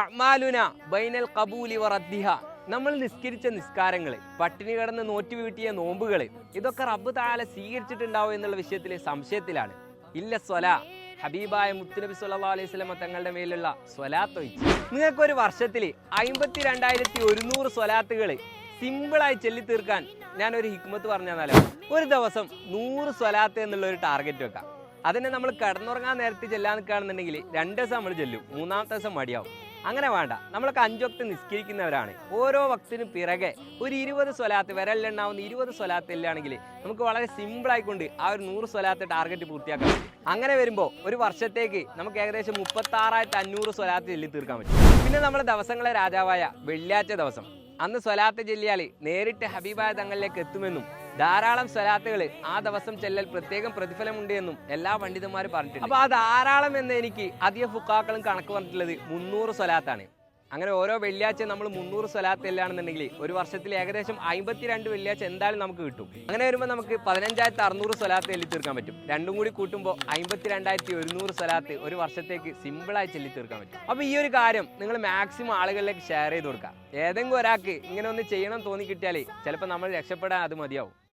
അഅ്മാലുന ബൈനൽ കബൂലി വറദ്ദിഹ. നമ്മൾ നിസ്കരിച്ച നിസ്കാരങ്ങൾ പട്ടിണി കിടന്ന് നോറ്റ് വീട്ടിയ നോമ്പുകൾ ഇതൊക്കെ റബ്ബ് താല സ്വീകരിച്ചിട്ടുണ്ടാവും എന്നുള്ള വിഷയത്തിൽ സംശയത്തിലാണ്. ഇല്ല സ്വല. ഹബീബായ മുത്തുനബി സുല്ലാ അലൈഹി സ്വലമ തങ്ങളുടെ മേലുള്ള സ്വലാത്ത് ഒഴിച്ച് നിങ്ങൾക്കൊരു വർഷത്തിൽ അമ്പത്തി രണ്ടായിരത്തി ഒരുന്നൂറ് സ്വലാത്തുകൾ സിമ്പിളായി ചൊല്ലി തീർക്കാൻ ഞാൻ ഒരു ഹിക്മത്ത് പറഞ്ഞാലോ ഒരു ദിവസം നൂറ് സ്വലാത്ത് എന്നുള്ള ഒരു ടാർഗറ്റ് വെക്കാം. അതിനെ നമ്മൾ കിടന്നുറങ്ങാൻ നേരത്തെ ചെല്ലാൻ നിൽക്കുകയാണെന്നുണ്ടെങ്കിൽ രണ്ട് ദിവസം നമ്മൾ ചെല്ലും. മൂന്നാമത്തെ ദിവസം മടിയാവും. അങ്ങനെ വേണ്ട. നമ്മളൊക്കെ അഞ്ചൊക്ത് നിസ്കരിക്കുന്നവരാണ്. ഓരോ വക്തിനും പിറകെ ഒരു ഇരുപത് സ്വലാത്ത് വിരലിലുണ്ടാവുന്ന ഇരുപത് സ്വലാത്ത് ഇല്ലാണെങ്കിൽ നമുക്ക് വളരെ സിമ്പിൾ ആയിക്കൊണ്ട് ആ ഒരു നൂറ് സ്വലാത്ത് ടാർഗറ്റ് പൂർത്തിയാക്കാൻ പറ്റും. അങ്ങനെ വരുമ്പോൾ ഒരു വർഷത്തേക്ക് നമുക്ക് ഏകദേശം മുപ്പത്തി ആറായിരത്തി അഞ്ഞൂറ് സ്വലാത്ത് ചൊല്ലി തീർക്കാൻ പറ്റും. പിന്നെ നമ്മുടെ ദിവസങ്ങളെ രാജാവായ വെള്ളിയാഴ്ച ദിവസം. അന്ന് സ്വലാത്ത് ചെല്ലിയാൽ നേരിട്ട് ഹബീബായ തങ്ങളിലേക്ക് എത്തുമെന്നും ധാരാളം സ്വലാത്തുകൾ ആ ദിവസം ചെല്ലൽ പ്രത്യേകം പ്രതിഫലമുണ്ട് എന്നും എല്ലാ പണ്ഡിതന്മാരും പറഞ്ഞിട്ടുണ്ട്. അപ്പൊ ആ ധാരാളം എന്ന് എനിക്ക് അധിക ഫുക്കാക്കളും കണക്ക് പറഞ്ഞിട്ടുള്ളത് മുന്നൂറ് സ്വലാത്താണ് അങ്ങനെ ഓരോ വെള്ളിയാഴ്ച നമ്മൾ മുന്നൂറ് സ്വലാത്ത് എല്ലാണെന്നുണ്ടെങ്കിൽ ഒരു വർഷത്തിൽ ഏകദേശം അമ്പത്തിരണ്ട് വെള്ളിയാഴ്ച എന്തായാലും നമുക്ക് കിട്ടും. അങ്ങനെ വരുമ്പോൾ നമുക്ക് പതിനഞ്ചായിരത്തി അറുന്നൂറ് സ്വലാത്ത് എല്ലി തീർക്കാൻ പറ്റും. രണ്ടും കൂടി കൂട്ടുമ്പോൾ അമ്പത്തിരണ്ടായിരത്തി ഒരുന്നൂറ് സ്വലാത്ത് ഒരു വർഷത്തേക്ക് സിമ്പിളായി ചെല്ലി തീർക്കാൻ പറ്റും. അപ്പോൾ ഈ ഒരു കാര്യം നിങ്ങൾ മാക്സിമം ആളുകളിലേക്ക് ഷെയർ ചെയ്ത് കൊടുക്കുക. ഏതെങ്കിലും ഒരാൾക്ക് ഇങ്ങനെ ഒന്ന് ചെയ്യണം തോന്നി കിട്ടിയാൽ ചിലപ്പോൾ നമ്മൾ രക്ഷപ്പെടാൻ അത് മതിയാവും.